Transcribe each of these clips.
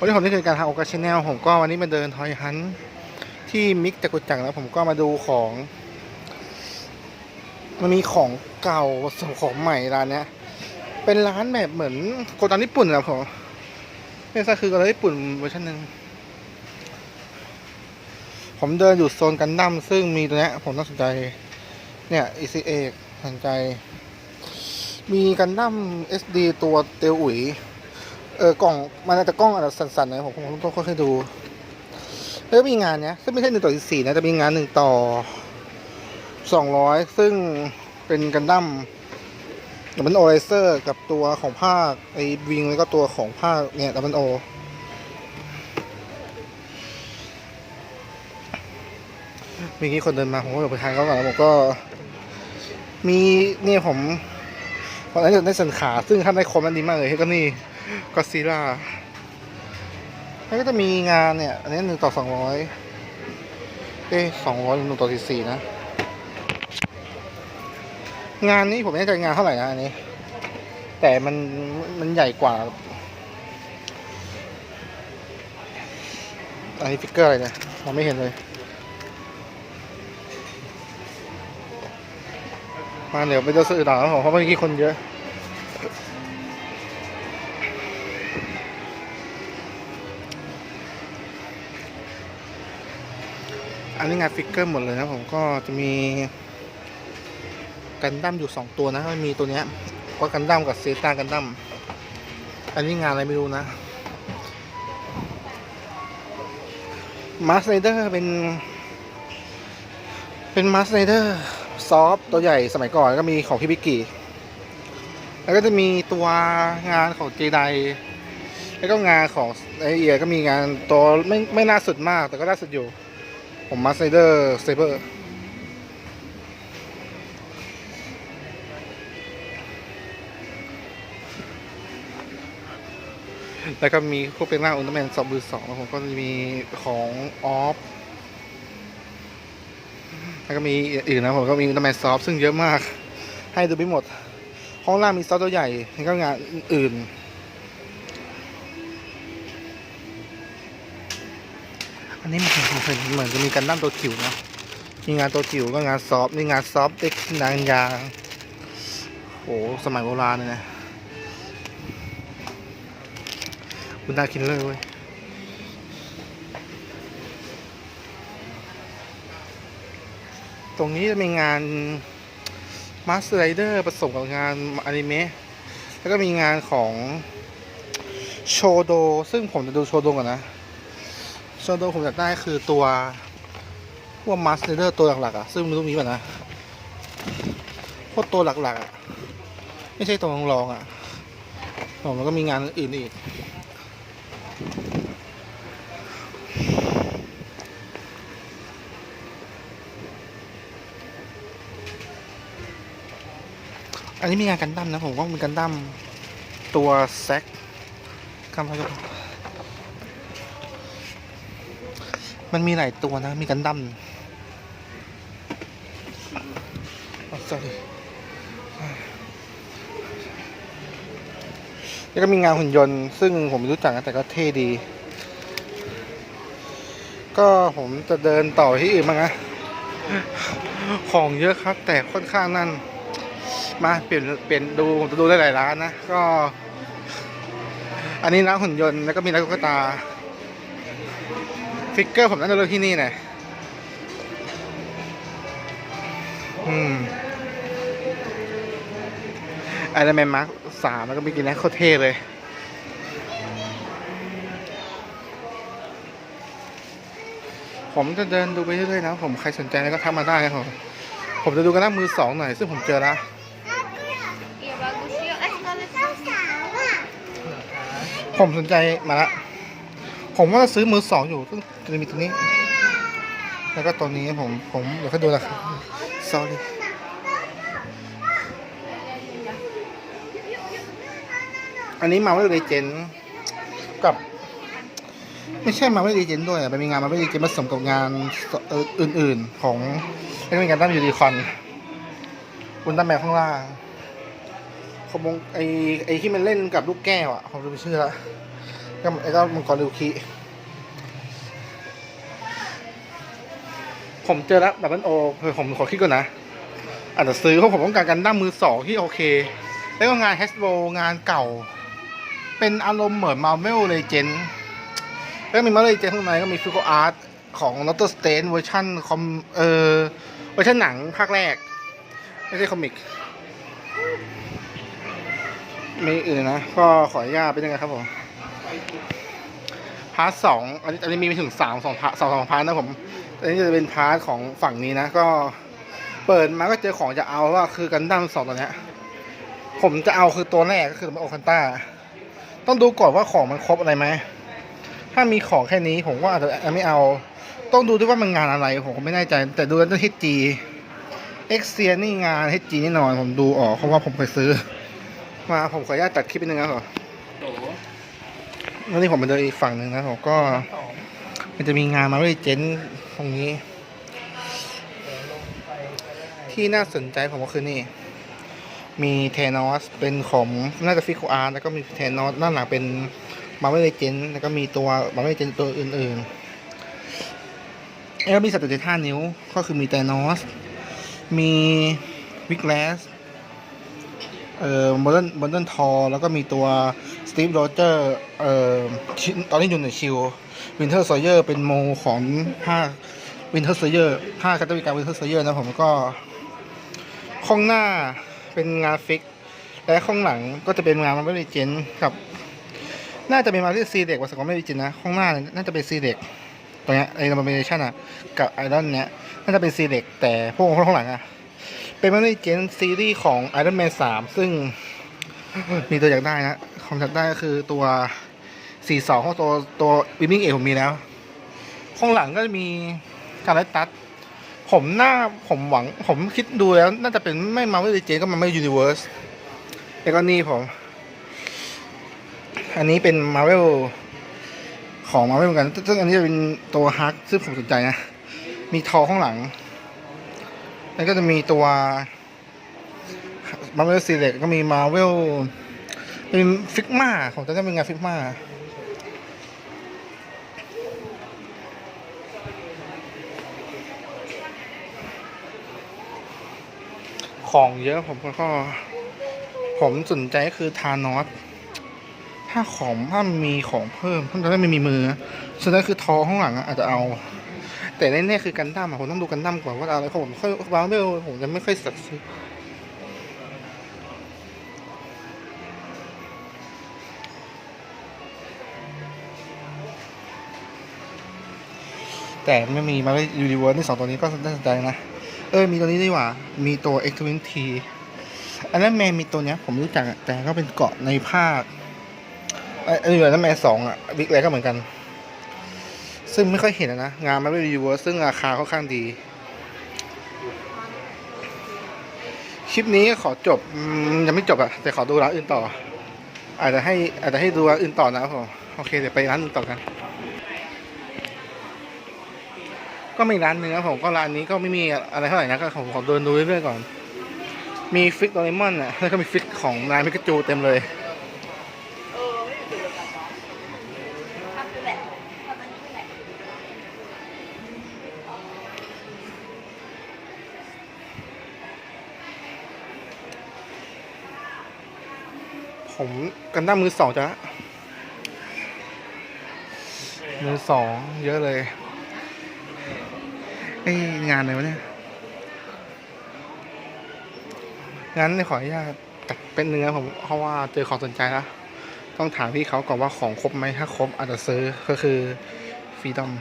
วันนี้ผมนี่คือการทางโอกาชแนลผมก็วันนี้มาเดินทอยฮันที่มิกจักุจักแล้วผมก็มาดูของ มันมีของเก่าผสมของใหม่ร้านเนี้ย เป็นร้านแบบเหมือนโกดังญี่ปุ่นนะผมไม่ใช่คือโกดังญี่ปุ่นเวอร์ชันหนึ่งผมเดินอยู่โซนกันดั้มซึ่งมีตัวเนี้ย ผมน่าสนใจ เนี่ย ECA สนใจ มีกันดั้ม SD ตัวเตียวอุ๋ย เออกล่องมันอาจจะกล้องอาจจะสั่นๆหนะผมผมต้องค่อยๆดูแล้วก็มีงานเนี้ยซึ่งไม่ใช่หนึ่งต่อสี่นะจะมีงานหนึ่งต่อสองร้อยซึ่งเป็นกันดั้มดับเบิลโอไรเซอร์กับตัวของภาคไอ้วิงแล้วก็ตัวของภาคเนี่ยดับเบิลโอมีกี่คนเดินมาผมก็เดี๋ยวไปทานเขาก่อนแล้วผมก็ มีเนี่ยผมตอนนั้นจะได้สันขา ซึ่งท่านได้คมนั้นดีมากเลยก็นี่ ก็ซีล่าแล้วก็จะมีงานเนี่ย อันนี้หนึ่งต่อสองร้อยเอ้สองร้อยหนึ่งต่อสี่สี่นะ งานนี้ผมไม่แน่ใจงานเท่าไหร่นะอันนี้ แต่มันมันใหญ่กว่า อันนี้ฟิกเกอร์อะไรเนี่ยมองไม่เห็นเลย มาเดี๋ยวไปเจอสื่อต่อครับผมเพราะเมื่อกี้คนเยอะ นี้งานฟิกเกอร์หมดเลยนะผมก็จะมีกันดั้มอยู่สองตัวนะมีตัวเนี้ยก็กันดั้มกับเซตากันดั้มอันนี้งานอะไรไม่รู้นะมาสไนเดอร์เป็น เป็นมาสไนเดอร์ซอฟต์ตัวใหญ่สมัยก่อนแล้วก็มีของพี่บิกกี้แล้วก็จะมีตัวงานของเจไดแล้วก็งานของไอเอียก็มีงานตัวไม่ไม่น่าสุดมากแต่ก็น่าสุดอยู่ ผมมาสไนเดอร์เซเบอร์แล้วก็มีพวกเป็นหน้าอุลตร้าแมนสองมือสองแล้วผมก็จะมีของออฟแล้วก็มีอื่นนะผมก็มีอุลตร้าแมนซอฟซึ่งเยอะมาก ให้ดูไม่หมด ห้องล่างมีซอฟตัวใหญ่แล้วก็งานอื่น อันนี้มันผมเห็นเหมือนจะมีกันดั้มตัวจิ๋วนะมีงานตัวจิ๋วก็งานซอฟนี่งานซอฟเด็กนางยางโอ้สมัยโบราณเลยนะคุณน่ากินเลยเว้ยตรงนี้จะมีงานมาสเตอร์ไรเดอร์ผสมกับงานอนิเมะแล้วก็มีงานของโชโด ซึ่งผมจะดูโชโดก่อนนะ โชโดผมอยากได้คือตัวพวกมาสเตอร์ตัวหลักๆอะ ซึ่งม่รู้มีป่ะนะพวกตัวหลักๆอะ ไม่ใช่ตัวรองๆอะผมแล้วก็มีงานอื่นอีกอันนี้มีงานกันดั้มนะผมว่ามีกันดั้มตัวแซกคำพาย มันมีหลายตัวนะ มีกันดั้มอ๋อ sorry แล้วก็มีงานหุ่นยนต์ ซึ่งผมไม่รู้จักนะแต่ก็เท่ดี ก็ผมจะเดินต่อที่อื่นบ้งนะ ของเยอะครับ แต่ค่อนข้างนั่น มาเปลี่ยนเปลี่ยนดู ผมจะดูได้หลายร้านนะ ก็ อันนี้ร้านหุ่นยนต์ แล้วก็มีร้านตุ๊กตา ฟิกเกอร์ผมน่าจะเลือกที่นี่แหละอืมไอรอนแมนมาร์คสามแล้วก็มีกินนะโคตรเท่เลยผมจะเดินดูไปเรื่อยๆนะผมใครสนใจก็ทักมาได้ครับผมผมจะดูกันหน้ามือสองหน่อย ซึ่งผมเจอแล้ว Iya bagus yuk. Eh kalau sama. ผมสนใจมาละ ผมว่าจะซื้อมือสองอยู่ซึ่งจะมีตัวนี้ แล้วก็ตัวนี้ผมผมเดี๋ยวค่อยดูราคา sorry อันนี้มาว่าเลเจนกับ ไม่ใช่มาว่าเลเจนด้วยอะเป็นมีงานมาว่าเลเจนผสมกับงานเอ่ออื่นๆของเรื่องการตั้งยูนิคอนอุลตร้าแมนข้างล่างขบงไอไอที่มันเล่นกับลูกแก้วอะผมจะไปชื่อละ ก็ไอ้ก็มังกรริวคิผมเจอแล้วดับเบิลโอเผมขอคิดก่อนนะอาจจะซื้อเพราะผมต้องการกันด้ามมือสองที่โอเค แล้วก็งานแฮชโบงานเก่า เป็นอารมณ์เหมือนมาเวลเลเจนแล้วมีมาเวลเลเจนข้างในก็มีฟิกโกอาร์ตของลอตเตอร์สเตนเวอร์ชันคอมเออเวอร์ชันหนังภาคแรก ไม่ใช่คอมิกมีอื่นนะ ก็ขออนุญาตไปยังไงครับผมาร์ทสองอันนี้อันนี้มีไปถึงสามสองพาร์ทสองสองพาร์ทนะผมอันนี้จะเป็นพาร์ทของฝั่งนี้นะ ก็เปิดมาก็เจอของจะเอาว่าคือกันดั้มสองตัวเนี้ยผมจะเอาคือตัวแรกก็คือโอคันต้าต้องดูก่อนว่าของมันครบอะไรไหมถ้ามีของแค่นี้ผมก็อาจจะไม่เอา ต้องดูด้วยว่ามันงานอะไรผมก็ไม่แน่ใจ แต่ดูแล้วต้อง HG เอ็กเซียนี่งาน HG แน่นอนผมดูออกเพราะว่าผมเคยซื้อ มาผมขออนุญาตตัดคลิปไปนึงนะครับ แล้วนี่ผมไปเดินอีกฝั่งหนึ่งนะผมก็ มันจะมีงานมาด้วยเจนตรงนี้ ที่น่าสนใจผมก็คือนี่ มีเทนอสเป็นของน่าจะฟิโคอาร์แล้วก็มีเทนอสด้านหลังเป็นมาไม่เลเจนแล้วก็มีตัวมาไม่เลเจนตัวอื่นๆแล้วมีสัตว์ตัวท่านิ้ว ก็คือมีเทนอสมีวิกแลสเอ่อโมเดิร์นโมเดิร์นทอแล้วก็มีตัว ตีฟโรเจอร์เอ่อตอนนี้อยู่ในชิลวินเทอร์โซเยอร์เป็นโมของภาวินเทอร์โซเยอร์ภาคคัตตอร์การวินเทอร์โซเยอร์นะผมก็ข้างหน้าเป็นงานฟิก และข้างหลังก็จะเป็นงานมาริเจนกับ น่าจะเป็นมาริซีเด็กวัสดุมาริเจนนะข้างหน้าน่าจะเป็นซีเด็กตัวเนี้ยไอ้ลามิเนชันอะกับไอรอนเนี้ยน่าจะเป็นซีเด็กแต่พวกข้างหลังอะเป็นมาริเจนซีรีส์ของ Iron Man 3ซึ่งมีตัวอยากได้นะ ของอยากได้ก็คือตัว 42ของตัวตัววิมมิ่งเอผมมีแล้วข้างหลังก็จะมีการไลตัด ผมหน้าผมหวังผมคิดดูแล้ว น่าจะเป็นไม่มาวิเจนก็มาไม่ยูนิเวิร์สแล้วก็นี่ผม อันนี้เป็นมาเวลของมาเวลเหมือนกันซึ่งอันนี้จะเป็นตัวฮักซึ่งผมสนใจนะ มีทอข้างหลัง แล้วก็จะมีตัวมาเวลซีเล็กก็มีมาเวล เป็นฟิกมาของจะเป็นงานฟิกมาของเยอะผมก็ ผมสนใจก็คือทานอสถ้าของถ้ามีของเพิ่มถ้าจะได้ไม่มีมือส่วนนั้นคือทอข้างหลังอาจจะเอา แต่แน่ๆคือกันดั้มผมต้องดูกันดั้มก่อนว่าอะไรเพราะผมค่อยวางเบลผมจะไม่ค่อยสักซื้ แต่ไม่มีมายูนิเวิร์สในสองตัวนี้ก็น่าสนใจนะ เออมีตัวนี้ดีกว่า มีตัว X 2 0 T อันนั้นแมนมีตัวเนี้ยผมรู้จักแต่ก็เป็นเกาะในภาคไอ้ไอ้เหมือนนั้นแมนสองอะบิ๊กแลก็เหมือนกัน ซึ่งไม่ค่อยเห็นนะ งานมันไม่รีวิวซึ่งราคาค่อนข้างดี คลิปนี้ขอจบยังไม่จบอะแต่ขอดูร้านอื่นต่อ อาจจะให้อาจจะให้ดูร้านอื่นต่อนะครับผมโอเคเดี๋ยวไปร้านอื่นต่อกัน ก็มีร้านหนึ่งครับผมก็ร้านนี้ก็ไม่มีอะไรเท่าไหร่นะก็ผมขอเดินดูเรื่อยๆก่อน มีฟิกโดเรมอนอะแล้วก็มีฟิกของนายมิกาจูเต็มเลยผมกันด้ามือสองจ้ะมือสองเยอะเลย อ้งานอะไรวะเนี่ยงั้นขออนุญาตตัดเป็นเนื้อผมเพราะว่าเจอของสนใจแล้วต้องถามพี่เขาก่อนว่าของครบไหมถ้าครบอาจจะซื้อก็คือฟรีดอม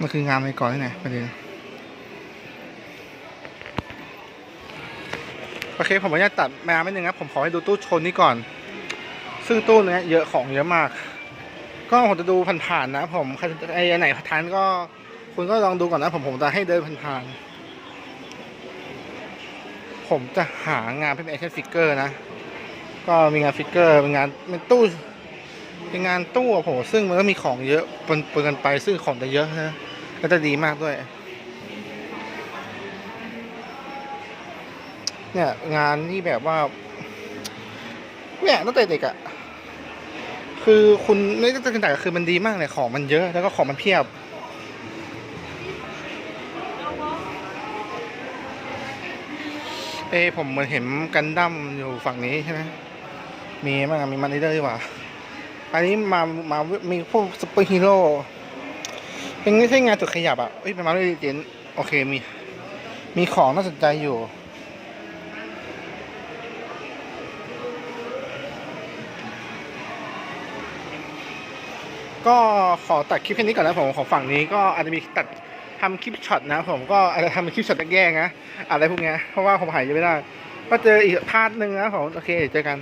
มันคืองานในก่อนที่ไหนประเด็นโอเคผมขออนุญาตตัดมาไม่นึงครับผมขอให้ดูตู้ชนนี้ก่อน ซึ่งตู้เนี้ยเยอะของเยอะมาก ก็ผมจะดูผ่านๆนะ ผมใครไอ้ไหนทันก็ คุณก็ลองดูก่อนนะผมผมจะให้เดินผ่านๆผมจะหางานเป็นแอคชั่นฟิกเกอร์นะ ก็มีงานฟิกเกอร์เป็นงานเป็นตู้เป็นงานตู้อะผมซึ่งมันก็มีของเยอะปนปนกันไปซึ่งของจะเยอะนะแล้วจะดีมากด้วย เนี่ยงานที่แบบว่า เนี่ยตั้งแต่เด็กอะคือคุณไม่ต้องจ่ายคือมันดีมากเลยของมันเยอะแล้วก็ของมันเพียบ เอ้ผมเหมือนเห็นกันดั้มอยู่ฝั่งนี้ใช่ไหมมีมั้งมีมันนี่เดอร์ดีกว่าอันนี้มามามีพวกซุปเปอร์ฮีโร่เป็นไม่ใช่งานจุดขยับอะเอ้ยเป็นมาด้วยเจนโอเคมี มีของน่าสนใจอยู่ก็ขอตัดคลิปแค่นี้ก่อนนะผมของฝั่งนี้ก็อาจจะมีตัด ทำคลิปช็อตนะ ผมก็อาจจะทำเป็นคลิปช็อตแย่ๆนะอะไรพวกนี้เพราะว่าผมหายใจไม่ได้ ก็เจออีกพาร์ทหนึ่งนะผมโอเคเจอกัน